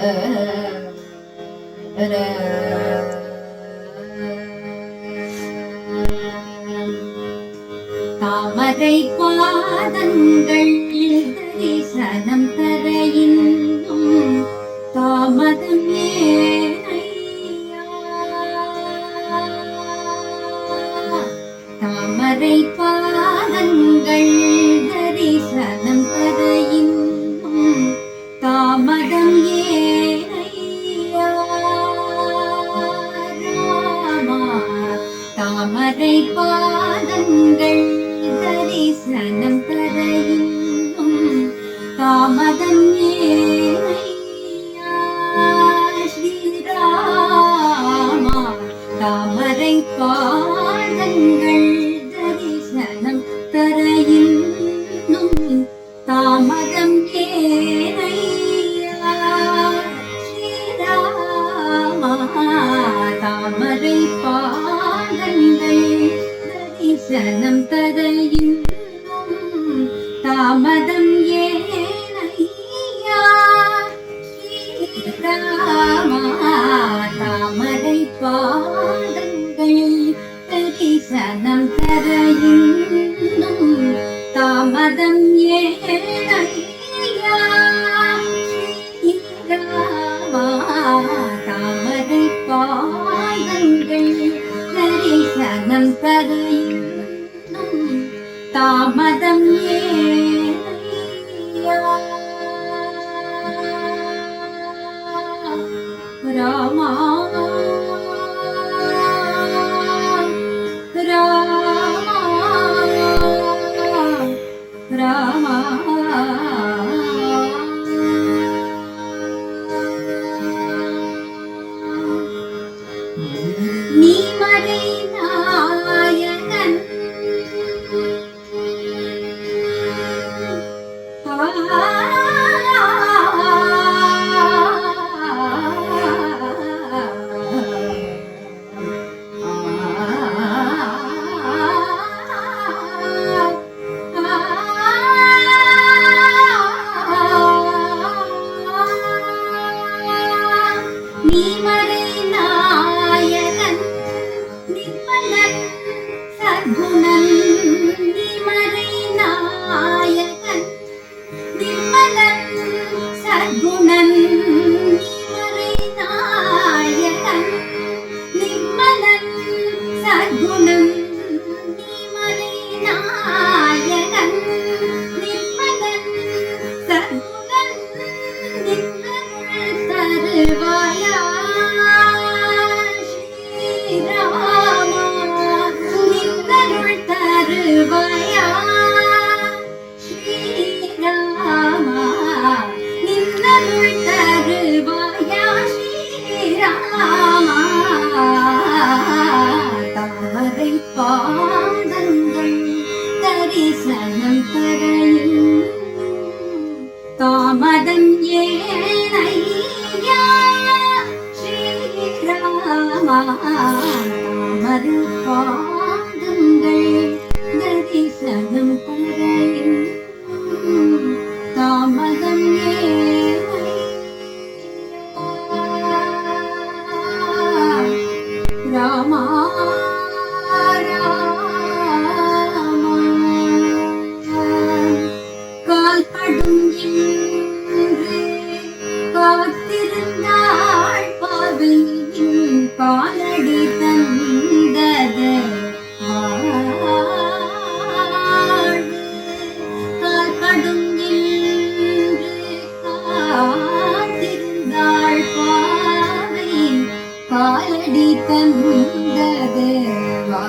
嗯。தனம் தர இன்னும் தாமதம் ஏனையா? தாமரை பாதங்கள் தரிசனம் தர இன்னும் தாமதம் ஏனையா? தாமரை பாதங்கள் தரிசனம் தர தாமதம் ஏ ராமா ശരണം പറയും താമതം ഏണയ്യ ശ്രീരാമ താമതിപ്പോ பாலடி தந்த தேவா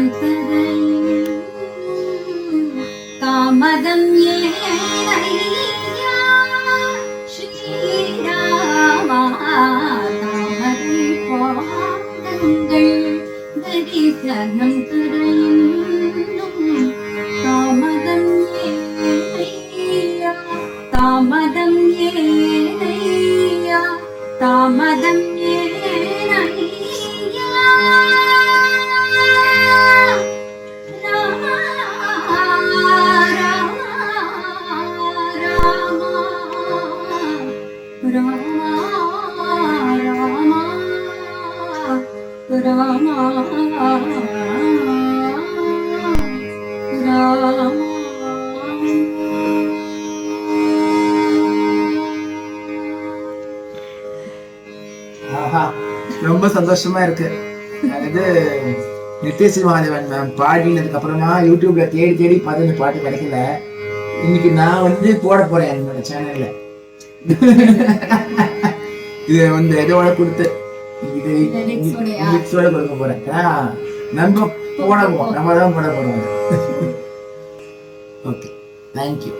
കാന്തരയിൽ താമതം ശ്രീരാമാതമതിൽ പോകങ്ങൾ ദരിശനം തുറയും ராமா ரொம்ப சந்தோஷமா இருக்கு. இது நித்யஸ்ரீ மாதவன் மேம் பாடினதுக்கு அப்புறமா யூடியூப்ல தேடி தேடி பார்த்து இந்த பாட்டு கிடைக்கல. இன்னைக்கு நான் வந்து போட போறேன் என்னோட சேனல்ல இது வந்து இதோட கொடுத்து இது? லிரிக்ஸோட கொடுக்க போறேன். நம்ம போட போறோம் நம்ம தான் போட போறோம். Okay thank you